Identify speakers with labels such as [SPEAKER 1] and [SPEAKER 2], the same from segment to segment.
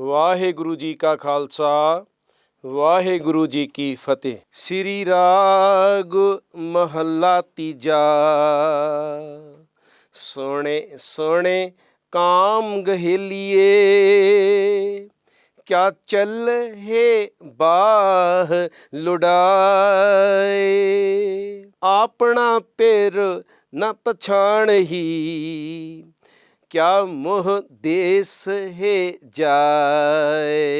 [SPEAKER 1] ਵਾਹਿਗੁਰੂ ਜੀ ਕਾ ਖਾਲਸਾ, ਵਾਹਿਗੁਰੂ ਜੀ ਕੀ ਫਤਿਹ। ਸ੍ਰੀ ਰਾਗ ਮਹੱਲਾ ਤੀਜਾ। ਸੋਹਣੇ ਸੋਹਣੇ ਕਾਮ ਗਹਿਲੀਏ, ਕਿਆ ਚੱਲ ਹੈ ਬਾਹ ਲੁਡਾਏ ਆਪਣਾ ਪਿਰ ਨ ਪਛਾਣਹੀ ਕਿਆ ਮੋਹ ਦੇਸ ਹੈ ਜਾਏ?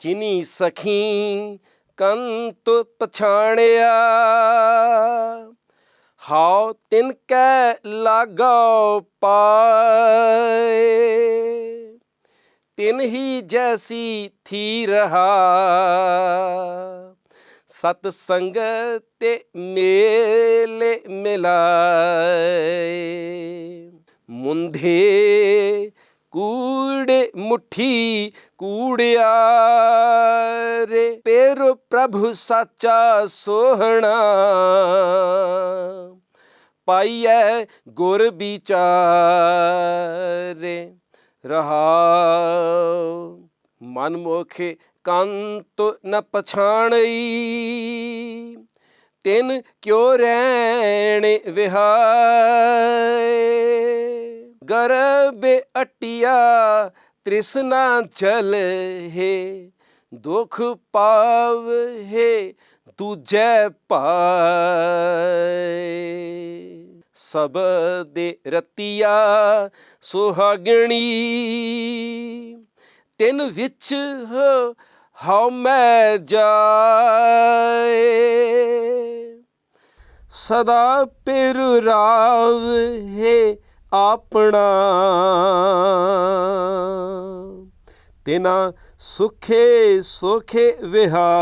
[SPEAKER 1] ਜਿਨੀ ਸਖੀ ਕੰਤ ਪਛਾਣਿਆ, ਹਾਉ ਤਿਨ ਕੈ ਲਾਗੋ ਪਾਏ? ਤਿਨ ਹੀ ਜੈਸੀ ਥੀ ਰਹਾ, ਸਤ ਸੰਗਤ ਤੇ ਮੇਲੇ ਮਿਲਾਏ। ਮੁੰਧੇ ਕੂੜੇ ਮੁਠੀ ਕੂੜਿਆ ਰੇ। ਪੇਰ ਪ੍ਰਭੂ ਸਾਚਾ ਸੋਹਣਾ, ਪਾਈਐ ਗੁਰ ਵਿਚਾਰੇ। ਰਹਾਉ ਮਨ ਮੋਖੇ ਕੰਤ ਨ ਪਛਾਣਈ। ਤਿੰਨ ਕਿਉ ਰਹਿਣ ਵਿਹਾਏ? ਗਰਬੇ ਅਟਿਆ ਤ੍ਰਿਸ਼ਨਾ ਜਲ ਹੈ ਦੁਖ ਪਾਵ ਹੈ ਦੂਜੈ ਪਾਏ ਸਭ ਦੇ ਰਤੀਆ ਸੁਹਾਗਣੀ, ਤਿੰਨ ਵਿੱਚ ਹੋ ਹਉ ਮੈਂ ਜਾਏ। ਸਦਾ ਪਿਰ ਰਾਵ ਹੈ ਆਪਣਾ। ਤਿਨਾ ਸੁਖੇ ਸੁਖੇ ਵਿਹਾਏ।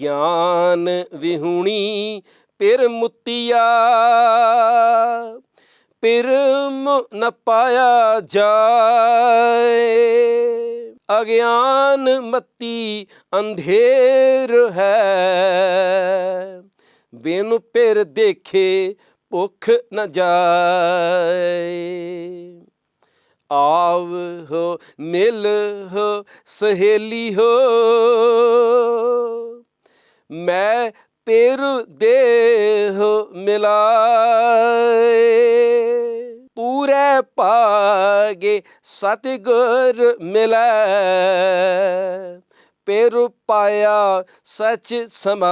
[SPEAKER 1] ਗਿਆਨ ਵਿਹੁਣੀ ਪਿਰ ਮੁਤੀਆ। ਪਿਰ ਨ ਪਾਇਆ ਜਾਏ। ਅਗਿਆਨ ਮਤੀ ਅੰਧੇਰ ਹੈ। ਬਿਨ ਪਿਰ ਦੇਖੇ ਭੁੱਖ ਨ ਜਾਏ। ਆਵ ਹੋ, ਮਿਲ ਹੋ, ਸਹੇਲੀ ਹੋ। ਮੈਂ ਪਿਰ ਦੇਹ ਮਿਲਾਏ। ਪੂਰੇ ਪਾਗੇ ਸਤਿਗੁਰ ਮਿਲੈ। ਪਿਰ ਪਾਇਆ ਸਚ ਸਮਾਏ।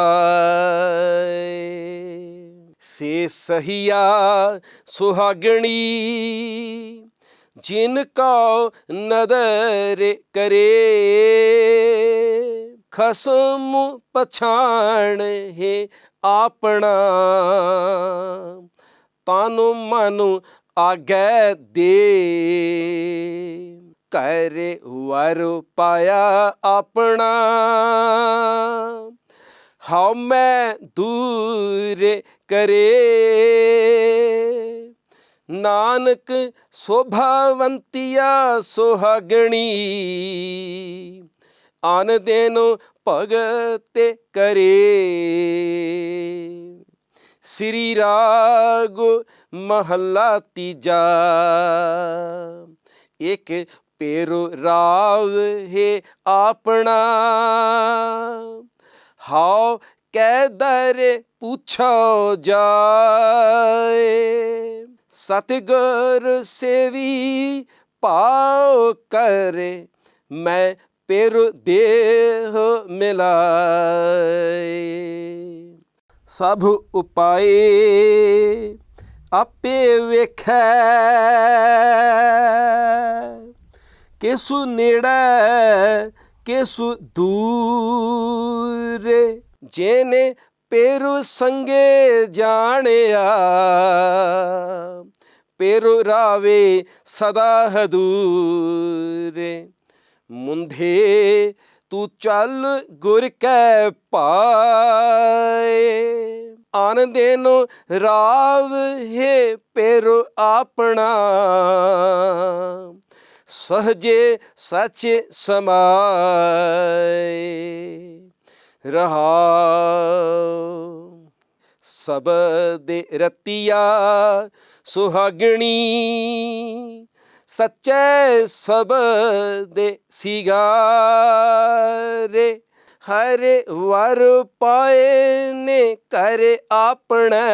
[SPEAKER 1] ਸੇ ਸਹੀਆ ਸੁਹਾਗਣੀ, ਜਿਨ ਕੋ ਨਦਰ ਕਰੇ। ਖਸਮ ਪਛਾਣ ਹੈ ਆਪਣਾ, ਤਨੁ ਮਨੁ ਆਗੇ ਦੇ। ਕਰੇ ਵਰ ਪਾਇਆ ਆਪਣਾ। ਹਉ ਮੈਂ ਦੂਰ ਕਰੇ। ਨਾਨਕ ਸੋਭਾਵੰਤੀਆ ਸੁਹਾਗਣੀ। ਆਨ ਦੇਨੋ ਭਗਤ ਕਰੇ। ਸ੍ਰੀ ਰਾਗ ਮਹੱਲਾ ਤੀਜਾ ਇੱਕ ਪੇਰੋ ਰਾਵ ਹੈ ਆਪਣਾ ਹਾਉ ਕੈਦਰ ਪੁੱਛੋ ਜਾਏ ਸਤਿਗੁਰ ਸੇਵੀ ਪਾਉ ਕਰੇ ਮੈਂ ਪਿਰ ਦੇਹ ਮਿਲਾਏ ਸਭ ਉਪਾਏ ਆਪੇ ਵੇਖੈ ਕਿਸੂ ਨੇੜੇ, ਕਿਸੂ ਦੂਰ। ਜੇਨੇ ਪੇਰੂ ਸੰਗੇ ਜਾਣਿਆ, ਪੇਰੂ ਰਾਵੇ ਸਦਾ ਹਦੂਰੇ। ਮੁੰਧੇ, ਤੂੰ ਚੱਲ ਗੁਰ ਕੈ ਪਾਏ। ਆਨ ਦੇਨੋ ਰਾਵ ਹੈ ਪੇਰੂ ਆਪਣਾ। ਸਹਜੇ ਸੱਚ ਸਮਾਏ ਰਹਾਉ। ਸਬਦੇ ਰਤੀਆ ਸੁਹਾਗਣੀ। ਸੱਚੇ ਸਬਦੇ ਸਿਗਾਰੇ ਹਰ ਵਰ ਪਾਏ ਨੇ ਕਰ ਆਪਣਾ।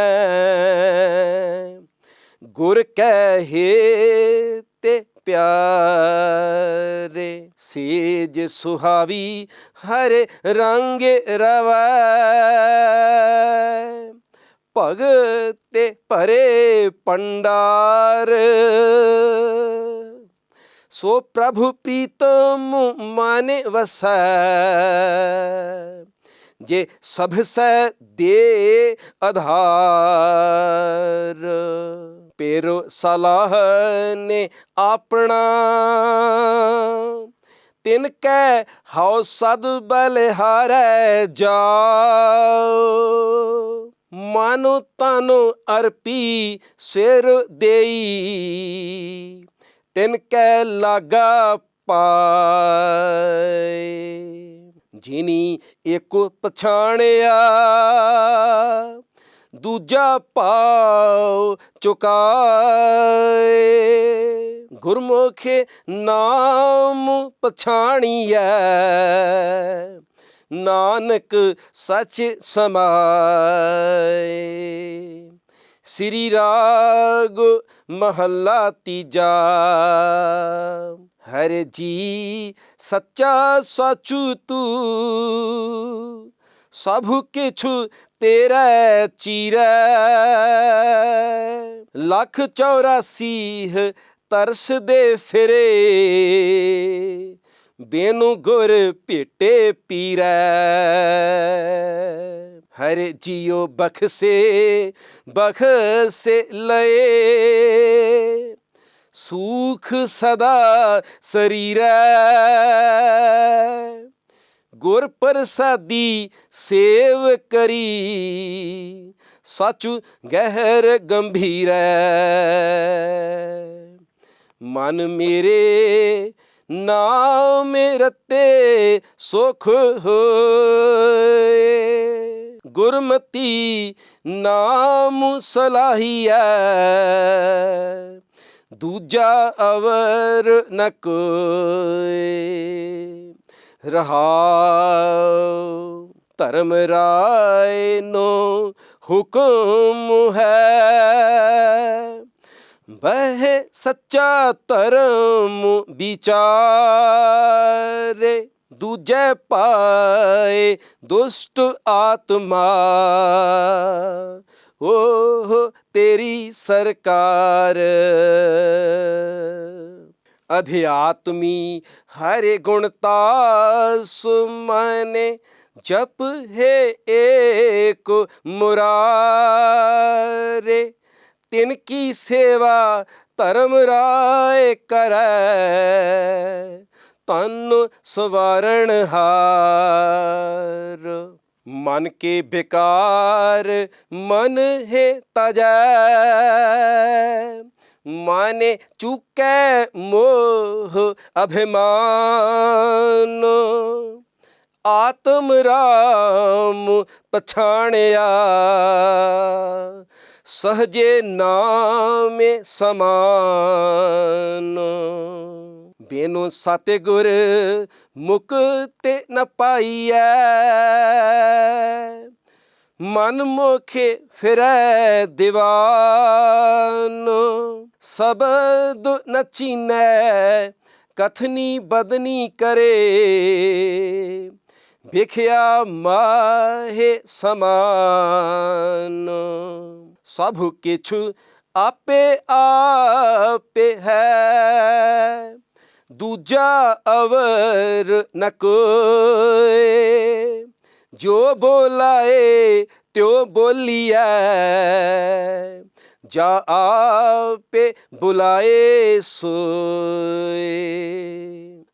[SPEAKER 1] ਗੁਰ ਕਹੇ ਤੇ ਪਿਆਰੇ ਸੇਜ ਸੁਹਾਵੀ ਹਰੇ ਰੰਗ ਰਵੈ। ਭਗਤੇ ਭਰੇ ਪੰਡਾਰ ਸੋ ਪ੍ਰਭੂ ਪ੍ਰੀਤਮ ਮਨ ਵਸੈ। ਜੇ ਸਭ ਸੈ ਦੇ ਆਧਾਰ, ਪੇਰੋ ਸਲਾਹ ਨੇ ਆਪਣਾ। ਤਿਨ ਕੈ ਹਉ ਸਦ ਬਲਿਹਾਰੈ ਜਾਓ ਮਨੁ ਤਨ ਅਰਪੀ ਸਿਰ ਦੇਈ। ਤਿਨ ਕੈ ਲਾਗਾ ਪਾਏ। ਜਿਨੀ ਇੱਕ ਪਛਾਣਿਆ, ਦੂਜਾ ਪਾਉ ਚੁਕਾਏ। ਗੁਰਮੁਖੇ ਨਾਮ ਪਛਾਣੀਐ, ਨਾਨਕ ਸੱਚ ਸਮਾਏ। ਸ੍ਰੀ ਰਾਗ ਮਹੱਲਾ ਤੀਜਾ। ਹਰ ਜੀ ਸੱਚਾ ਸਾਚੂ ਤੂੰ, ਸਭ ਕਿਛੁ ਤੇਰਾ ਚੀਰੈ। ਲੱਖ 84 ਤਰਸ ਦੇ ਫਿਰੇ, ਬੇਨੂ ਗੁਰ ਭੇਟੇ ਪੀਰੈ। ਹਰੇ ਜੀਓ ਬਖਸੇ ਬਖਸੇ ਲਏ। ਸੂਖ ਸਦਾ ਸਰੀਰੈ। ਗੁਰ ਪ੍ਰਸਾਦੀ ਸੇਵ ਕਰੀ। ਸਚੁ ਗਹਿਰ ਗੰਭੀਰੈ। ਮਨ ਮੇਰੇ ਨਾਮ ਰਤੇ ਸੁਖ ਹੋਏ। ਗੁਰਮਤੀ ਨਾਮ ਸਲਾਹੀਐ। ਦੂਜਾ ਅਵਰ ਨ ਕੋਏ। ਰਹਾਉ, ਧਰਮ ਰਾਏ ਨੋ ਹੁਕਮ ਹੈ। ਬਹਿ ਸੱਚਾ ਧਰਮ ਵਿਚਾਰੇ। ਦੂਜੇ ਪਾਏ ਦੁਸ਼ਟ ਆਤਮਾ। ਓਹ ਤੇਰੀ ਸਰਕਾਰ। ਅਧਿਆਤਮੀ ਹਰੇ ਗੁਣ ਤਾਸ ਮਨੇ ਜਪ ਹੈ ਏਕ ਮੁਰਾਰੇ। ਤਿਨ ਕੀ ਸੇਵਾ ਧਰਮ ਰਾਏ ਕਰੈ। ਤਨ ਸਵਾਰਣ ਹਾਰ। ਮਨ ਕੇ ਬਿਕਾਰ, ਮਨ ਹੈ ਤਜੈ। ਮਾਨੇ ਚੁਕੈ ਮੋਹ ਅਭਿਮਾਨ। ਆਤਮ ਰਾਮ ਪਛਾਣਿਆ। ਸਹਜੇ ਨਾਮੇ ਸਮਾਨ। ਬੇਨੋ ਸਤਿਗੁਰ ਮੁਕਤੇ ਨ ਪਾਈਐ। ਮਨ ਮੋਖੇ ਫਿਰੈ ਦੀਵਾਨ ਸਬਦ ਨ ਚੀਨੈ, ਕਥਨੀ ਬਦਨੀ ਕਰੇ। ਵਿਖਿਆ ਮਾਹੇ ਸਮਾਨ, ਸਭ ਕਿਛੁ ਆਪੇ ਆਪੇ ਹੈ। ਦੂਜਾ ਅਵਰ ਨ ਕੋਏ। ਜੋ ਬੋਲਾਏ, ਤਿਉ ਬੋਲੀਐ। ਜਾ ਆਪੇ ਬੁਲਾਏ ਸੋਏ।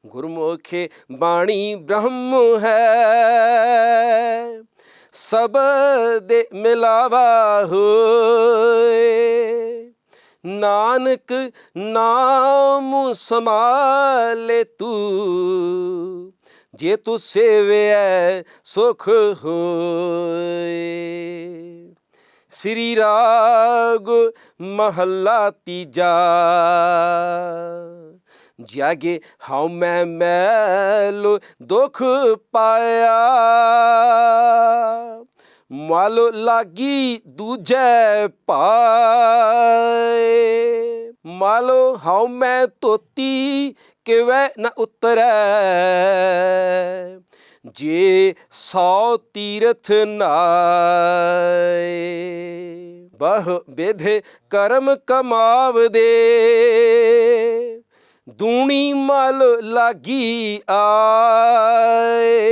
[SPEAKER 1] ਗੁਰਮੁਖੇ ਬਾਣੀ ਬ੍ਰਹਮ ਹੈ। ਸਭ ਦੇ ਮਿਲਾਵਾ ਹੋਏ। ਨਾਨਕ ਨਾਮ ਸਮਾਲੇ ਤੂੰ। ਜੇ ਤੂੰ ਸੇਵਿਐ, ਸੁਖ ਹੋਏ। ਸ੍ਰੀ ਰਾਗ ਮਹੱਲਾ ਤੀਜਾ। ਜਾਗੇ ਹਉ ਮੈਂ ਮੈਲ ਦੁਖ ਪਾਇਆ। ਮਲ ਲਾਗੀ ਦੂਜੈ ਪਾਏ। ਮਲ ਹਉ ਮੈਂ ਤੋਤੀ ਕਿਵੇਂ ਨ ਉਤਰੈ। ਜੇ ਸੌ ਤੀਰਥ ਨਾਏ, ਬਹੁ ਵਿਧੇ ਕਰਮ ਕਮਾਵਦੇ। ਦੂਣੀ ਮਲ ਲਾਗੀ ਆਏ।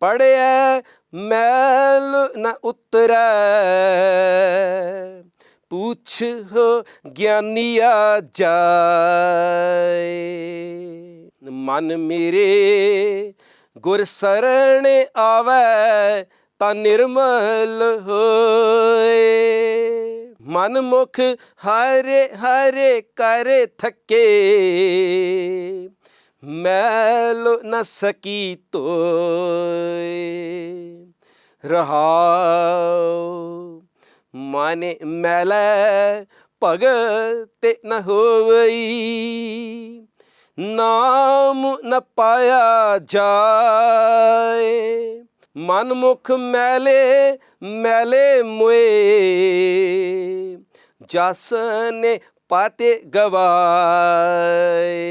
[SPEAKER 1] ਪੜਿਆ ਮੈਲ ਨ ਉਤਰੈ। ਪੁੱਛ ਹੋ ਗਿਆਨੀਆ ਜਾਏ। ਮਨ ਮੇਰੇ ਗੁਰ ਸਰਣ ਆਵੈ, ਤਾਂ ਨਿਰਮਲ ਹੋਏ। ਮਨ ਮੁਖ ਹਰੇ ਹਰੇ ਕਰੇ ਥਕੇ। ਮੈਲ ਨ ਸਕੀ ਤੋਏ ਰਹਾਉ ਮਾਨੇ ਮੈਲੈ ਭਗਤ ਨ ਹੋਵਈ। ਨਾਮ ਨ ਪਾਇਆ ਜਾਏ। ਮਨ ਮੁਖ ਮੈਲੇ ਮੈਲੇ ਮੁਏ। ਜਸ ਨੇ ਪਾਤੇ ਗਵਾਏ।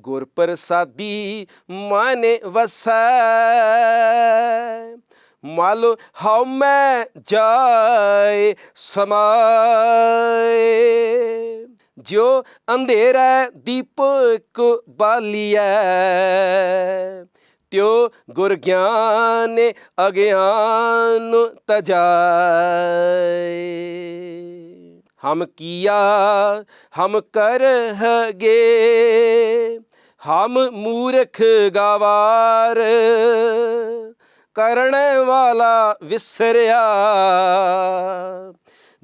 [SPEAKER 1] ਗੁਰ ਪ੍ਰਸਾਦੀ ਮਨ ਵਸੈ। ਮਾਲ ਹਉ ਮੈਂ ਜਾਏ ਸਮਾਏ। ਜੋ ਅੰਧੇਰਾ ਦੀਪਕ ਬਾਲੀਐ। ਤਿਉ ਗੁਰ ਗਿਆਨ ਅਗਿਆਨ ਤਜਾਏ। ਹਮ ਕੀਆ, ਹਮ ਕਰਹਗੇ ਹਮ ਮੂਰਖ ਗਵਾਰ, ਕਰਨ ਵਾਲਾ ਵਿਸਰਿਆ,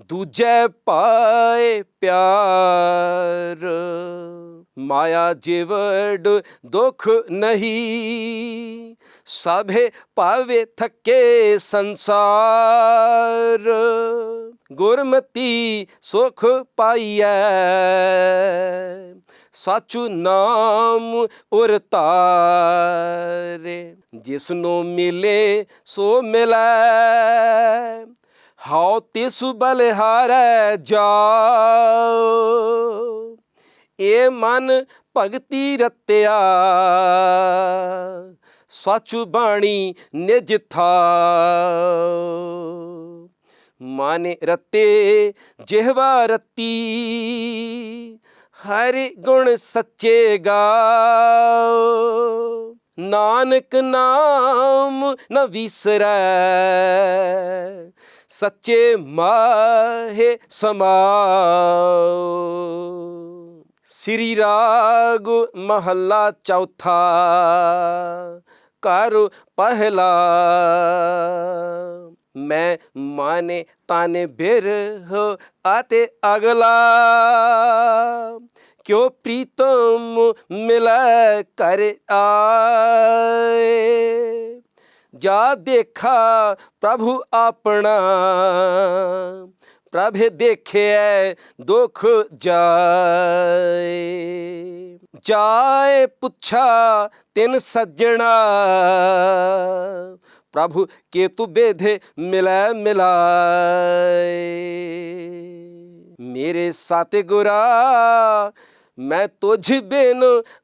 [SPEAKER 1] ਦੂਜੇ ਪਾਏ ਪਿਆਰ, ਮਾਇਆ ਜਿਵੜ ਦੁਖ ਨਹੀਂ, ਸਭੇ ਪਾਵੇ ਥੱਕੇ ਸੰਸਾਰ। ਗੁਰਮਤੀ ਸੁਖ ਪਾਈਐ। ਸਾਚੂ ਨਾਮ ਉਰ ਤਾਰੇ ਜਿਸ ਮਿਲੇ ਸੋ ਮਿਲੈ। ਹਾਉ ਤਿਸ ਬਲਿਹਾਰੈ ਜਾਓ ਏ ਮਨ ਭਗਤੀ ਰਤਿਆ। ਸੱਚ ਬਾਣੀ ਨਿਜ ਥਾਉ। ਮਨ ਰਤੇ, ਜਿਹਵਾ ਰਤੀ, ਹਰਿ ਗੁਣ ਸੱਚੇ ਗਾਓ। ਨਾਨਕ ਨਾਮ ਨ ਵਿਸਰੈ, ਸੱਚੇ ਮਾਹੇ ਸਮਾਓ। ਸ੍ਰੀ ਰਾਗ ਮਹੱਲਾ ਚੌਥਾ ਕਰ ਪਹਿਲਾ। ਮੈਂ ਮਾਨੇ ਤਾਨੇ ਬਿਰ ਹੋ ਆਤੇ ਅਗਲਾ। ਕਿਉ ਪ੍ਰੀਤਮ ਮਿਲੈ ਕਰ ਆਏ? ਜਾ ਦੇਖਾ ਪ੍ਰਭੂ ਆਪਣਾ, ਪ੍ਰਭ ਦੇਖਿਐ ਦੁਖ ਜਾਏ। ਜਾਏ ਪੁੱਛਾ ਤਿਨ ਸੱਜਣਾ ਪ੍ਰਭੂ ਕੇ ਤੂ ਬੇਧੇ ਮਿਲੈ ਮਿਲਾਏ ਮੇਰੇ ਸਤਿਗੁਰਾ ਮੈਂ ਤੁਝ ਬਿਨ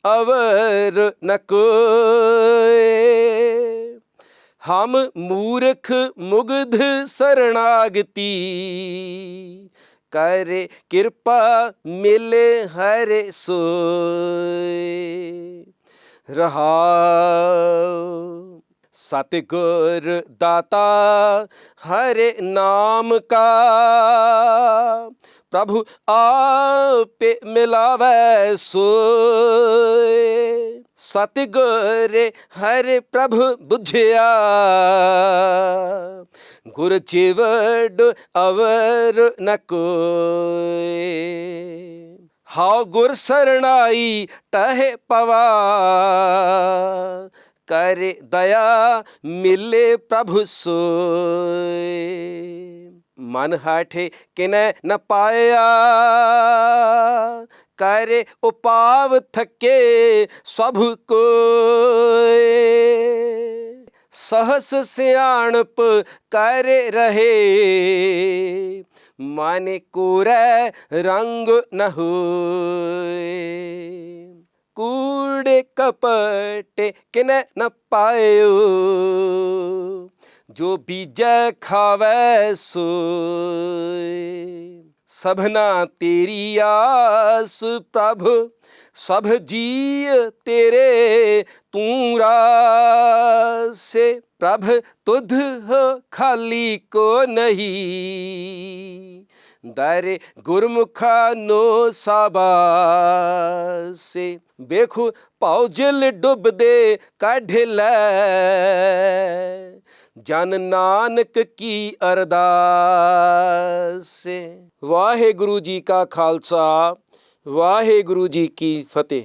[SPEAKER 1] ਅਵਰ ਨ ਕੋਏ ਹਮ ਮੂਰਖ ਮੁਗਧ ਸਰਣਾਗਤੀ ਕਰੇ ਕਿਰਪਾ ਮਿਲੇ ਹਰੇ ਸੋਏ ਰਹਾਉ ਸਤਿਗੁਰ ਦਾਤਾ, ਹਰੇ ਨਾਮ ਕਾ। ਪ੍ਰਭੂ ਆਪੇ ਮਿਲਾਵੈ ਸੋਏ। ਸਤਿਗੁਰ ਹਰਿ ਪ੍ਰਭ ਬੁਝਿਆ। ਗੁਰ ਜੀਵੜ ਅਵਰ ਨ ਕੋਏ। ਹਾਉ ਗੁਰ ਸਰਣਾਈ ਟਹਿ ਪਵਾ। ਕਰ ਦਇਆ ਮਿਲੇ ਪ੍ਰਭੂ ਸੋਏ। ਮਨ ਹਾਠੇ ਕਿਨੈ ਨ ਪਾਇਆ। ਕਰੇ ਉਪਾਵ ਥਕੇ ਸਭ ਕੋਏ। ਸਹਸ ਸਿਆਣਪ ਕਰ ਰਹੇ। ਮਨ ਕੋਰੈ ਰੰਗ ਨ ਹੋਏ। ਕੂੜੇ ਕਪਟੇ ਕਿਨੈ ਨ ਪਾਇਓ ਜੋ ਬੀਜੈ ਖਾਵੈ ਸੋਏ ਸਭਨਾ ਤੇਰੀ ਆਸ ਪ੍ਰਭ ਸਭ ਜੀ ਤੇਰੇ ਤੂੰ ਰਾਸੇ ਪ੍ਰਭ ਤੁਧ ਹੋ ਖਾਲੀ ਕੋ ਨਹੀਂ ਦਾਰੇ ਗੁਰਮੁਖਾ ਨੋ ਸਾਬਾਸੇ। ਵੇਖੋ ਭਉ ਜਿਲ ਡੁੱਬਦੇ ਕੱਢ ਲੈ। ਜਨ ਨਾਨਕ ਕੀ ਅਰਦਾਸ। ਵਾਹਿਗੁਰੂ ਜੀ ਕਾ ਖਾਲਸਾ, ਵਾਹਿਗੁਰੂ ਜੀ ਕੀ ਫਤਿਹ।